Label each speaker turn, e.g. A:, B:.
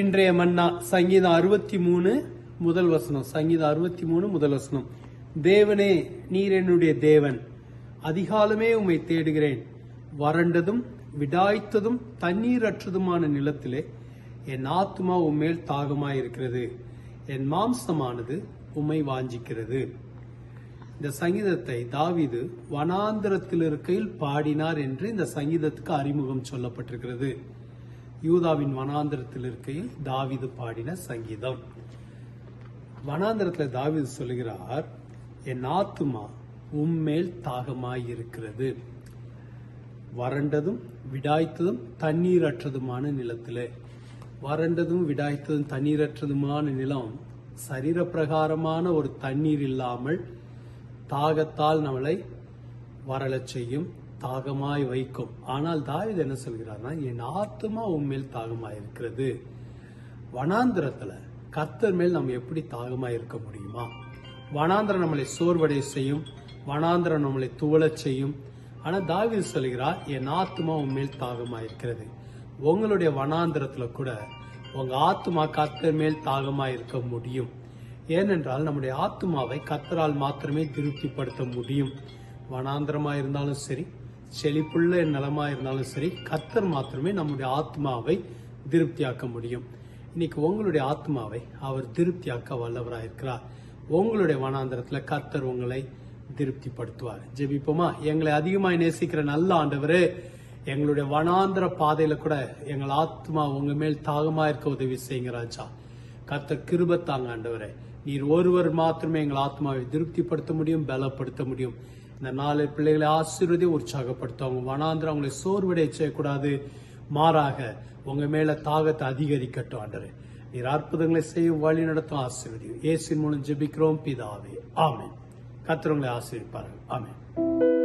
A: இன்றைய மன்னா சங்கீதம் அறுபத்தி மூணு முதல் வசனம். சங்கீதம் அறுபத்தி மூணு முதல் வசனம். தேவனே நீர் என்னுடைய தேவன். அதிகாலமே உம்மை தேடுகிறேன். வறண்டதும் விடாய்த்ததும் தண்ணீரற்றதுமான நிலத்திலே என் ஆத்மா உம்மேல் தாகமாயிருக்கிறது. என் மாம்சமானது உம்மை வாஞ்சிக்கிறது. இந்த சங்கீதத்தை தாவிது வனாந்திரத்தில் இருக்கையில் பாடினார் என்று இந்த சங்கீதத்துக்கு அறிமுகம் சொல்லப்பட்டிருக்கிறது. யூதாவின் வனாந்திரத்தில் இருக்கையில் தாவிது பாடின சங்கீதம். வனாந்திரத்தில் தாவிது சொல்லுகிறார் என் ஆத்துமா உம்மேல் தாகமாயிருக்கிறது. வறண்டதும் விடாய்த்ததும் தண்ணீரற்றதுமான நிலத்தில். வறண்டதும் விடாய்த்ததும் தண்ணீரற்றதுமான நிலம் சரீரப்பிரகாரமான ஒரு தண்ணீர் இல்லாமல் தாகத்தால் நம்மளை வரலச் செய்யும். தாகமாய் வைக்கும். ஆனால் தாவித என்ன சொல்கிறார்னா என் ஆத்துமா உண்மையில் தாகமாய் இருக்கிறது. வனாந்திரத்துல கத்தர் மேல் நம்ம எப்படி தாகமாய் இருக்க முடியுமா? வனாந்திரம் நம்மளை சோர்வடைய செய்யும். வனாந்திரம் நம்மளை துவளச் செய்யும். ஆனால் தாவித சொல்கிறார் என் ஆத்மா உண்மையில் தாகமாய் இருக்கிறது. உங்களுடைய வனாந்திரத்துல கூட உங்க ஆத்துமா கத்தர் மேல் தாகமாய் இருக்க முடியும். ஏனென்றால் நம்முடைய ஆத்துமாவை கத்தரால் மாத்திரமே திருப்திப்படுத்த முடியும். வனாந்திரமாக இருந்தாலும் சரி செழிப்புள்ள நிலமா இருந்தாலும் சரி கர்த்தர் மாத்திரமே நம்முடைய ஆத்மாவை திருப்தியாக்க முடியும். இன்னைக்கு உங்களுடைய ஆத்மாவை அவர் திருப்தியாக்க வல்லவராயிருக்கிறார். உங்களுடைய வனாந்திரத்துல கர்த்தர் உங்களை திருப்திப்படுத்துவார். ஜெபிப்போமா? எங்களை அதிகமாய் நேசிக்கிற நல்ல ஆண்டவர் எங்களுடைய வனாந்திர பாதையில கூட எங்கள் ஆத்மா உங்க மேல் தாகமா இருக்க உதவி செய்யுங்க ராஜா. கர்த்தர் கிருப தாங்க ஆண்டவரே. நீர் ஒருவர் மாத்திரமே எங்கள் ஆத்மாவை திருப்திப்படுத்த முடியும் பலப்படுத்த முடியும். இந்த நாலு பிள்ளைகளை ஆசீர்வதி உற்சாகப்படுத்தும் அவங்க வனாந்திரம் அவங்களை சோர்வடைய செய்யக்கூடாது. மாறாக உங்க மேல தாகத்தை அதிகரிக்கட்டும் ஆண்டவரே. நீர் அற்புதங்களை செய்யும் வழி நடத்தும் ஆசீர்வதியும். ஏசின் மூலம் ஜெபிக்கிறோம் பிதாவே. ஆமேன். கத்திரவங்களை உங்களை ஆசீர்விப்பார்கள் ஆமென்.